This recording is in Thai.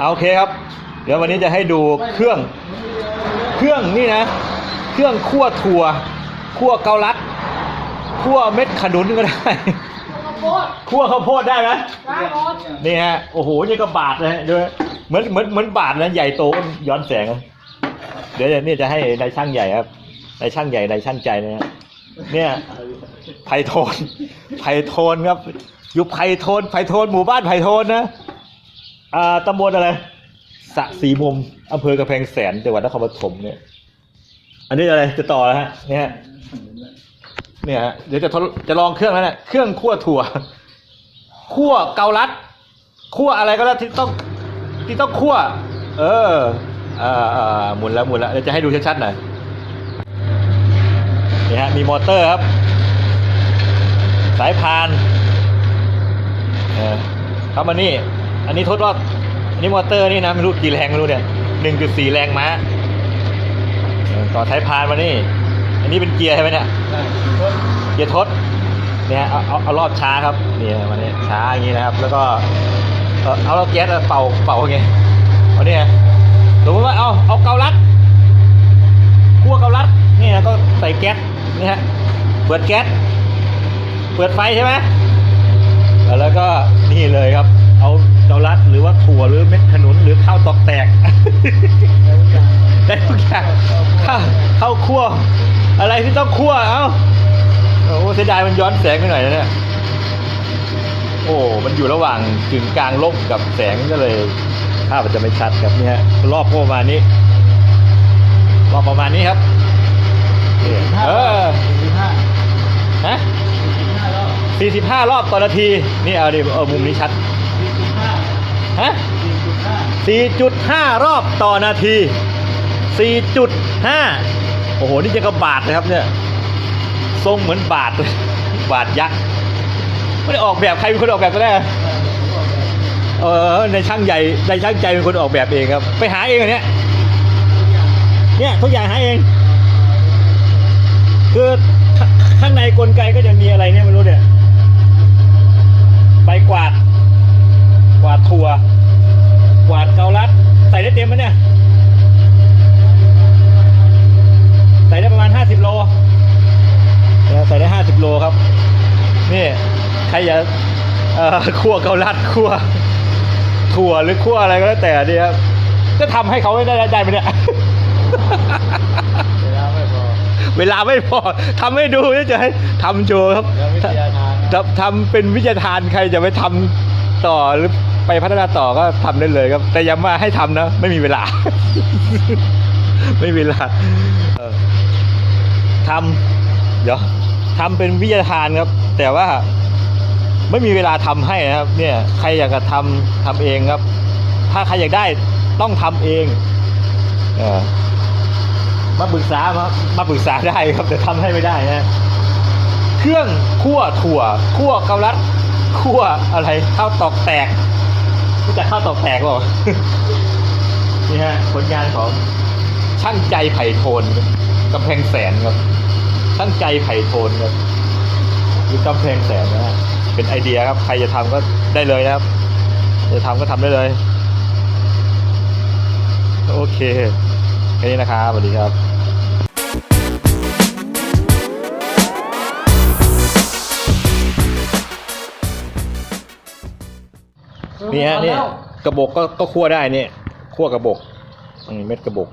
เอาโอเคครับ เดี๋ยววันนี้จะให้ดูเครื่องเครื่องนี่นะ เครื่องคั่วถั่วคั่วเกาลัดคั่วเม็ดขนุนก็ได้ข้าวโพดคั่วข้าวโพดได้ไหมได้หมดนี่ฮะโอ้โหนี่ก็บาทนะฮะดูนะเหมือนเหมือนเหมือนบาทนะใหญ่โตย้อนแสงนะเดี๋ยวนี่จะให้นายช่างใหญ่ครับนายช่างใหญ่นายช่างใจนะฮะเนี่ยไพโทนไพโทนครับอยู่ไพโทนไพโทนหมู่บ้านไพโทนนะ อ่าตำบลอะไรสะสีมุมอำเภอกระแพงแสนจังหวัดนครปฐมเนี่ย อันนี้อะไรจะต่อแล้วฮะเนี่ยฮะเนี่ยฮะเดี๋ยวจะทดจะลองเครื่องแล้วเนี่ยเครื่องคั่วถั่วคั่วเกาลัดคั่วอะไรก็แล้วที่ต้องที่ต้องคั่ว เอออ่าอ่าหมุนแล้วหมุนแล้วเดี๋ยวจะให้ดูชัดๆหน่อยนี่ฮะมีมอเตอร์ครับ สายพานเออครับมานี่ อันนี้ทดว่าอันนี้มอเตอร์นี่นะไม่รู้กี่แรงไม่รู้เนี่ยหนึ่งจุดสี่แรงม้าต่อสายพานมานี่ อันนี้เป็นเกียร์ใช่ไหมเนี่ยเกียร์ทดเนี่ยเอาเอาเอารอบช้าครับเนี่ยมันเนี่ยช้าอย่างนี้นะครับ แล้วก็เอาเราแก๊สเอาเป่าเป่าไงเอาเนี่ยสมมติว่าเอาเอาเกาลัดคั่วเกาลัดนี่ยก็ใส่แก๊สนี่ฮะเปิดแก๊สเปิดไฟใช่ไหมแล้วก็นี่เลยครับ เอา เกาลัด หรือว่าถั่วหรือเม็ดขนุนหรือข้าวตอกแตก ได้ทุกอย่างข้าวข้าวคั่ว อะไรที่ต้องคั่วเอ้าโอ้เสียดายมันย้อนแสงไปหน่อยนะเนี่ยโอ้มันอยู่ระหว่างกึ่งกลางลบกับแสงก็เลยภาพมันจะไม่ชัดครับนี่ฮะรอบก็ประมาณนี้รอบประมาณนี้ครับนี่เออฮะ45รอบต่อนาที นี่เอาดิเออมุมนี้ชัด ฮะ4.5 รอบต่อนาที 4.5 โอ้โห นี่จะกระบาดเลยครับเนี่ย ทรงเหมือนบาทเลยบาทยักษ์ ไม่ได้ออกแบบใครเป็นคนออกแบบก็ได้ เออ ในช่างใหญ่ ในช่างใจเป็นคนออกแบบเองครับ ไปหาเองเหรอเนี่ยเนี่ยทุกอย่างหาเอง คือขข้างในกลไกก็จะมีอะไรเนี่ยไม่รู้เนี่ยใบกวาด กวาดถั่ว กวาดเกาลัด ใส่ได้เต็มไหมเนี่ย ใส่ได้ประมาณ 50 โล เนี่ยใส่ได้ 50 โลครับ นี่ ใคร อยากเอ่อคั่วเกาลัดคั่วถั่วหรือคั่วอะไรก็แล้วแต่ดีครับจะทำให้เขาไม่ได้ได้ไหมเนี่ยเวลาไม่พอเวลาไม่พอทำให้ดูเฉยๆทำโชว์ครับแล้ววิทยาทานทำทำเป็นวิทยาทานใครจะไปทำต่อหรือไปพัฒนาต่อก็ทำได้เลยครับ แต่อย้ำว่าให้ทำนะ ไม่มีเวลา ไม่มีเวลาเออทำเดี๋ยวทำเป็นวิทยาทานครับ แต่ว่า ไม่มีเวลาทำให้นะครับ เนี่ยใครอยากจะทำทำเองครับ ถ้าใครอยากได้ต้องทำเองเออมาปรึกษามามาปรึกษาได้ครับ แต่ทำให้ไม่ได้นะเครื่องคั่วถั่วคั่วเกาลัดคั่วอะไรข้าวตอกแตกรู้จักข้าวตอกแตกเปล่านี่ฮะผลงานของช่างใจไผ่โทนกำแพงแสนครับช่างใจไผ่โทนครับอยู่กำแพงแสนนะฮะ เป็นไอเดียครับ ใครจะทำก็ได้เลยนะครับ จะทำก็ทำได้เลย โอเคแค่นี้นะครับสวัสดีครับนี่ฮะนี่กระบอกก็ก็คั่วได้เนี่ยคั่วกระบอกอืมเม็ดกระบอก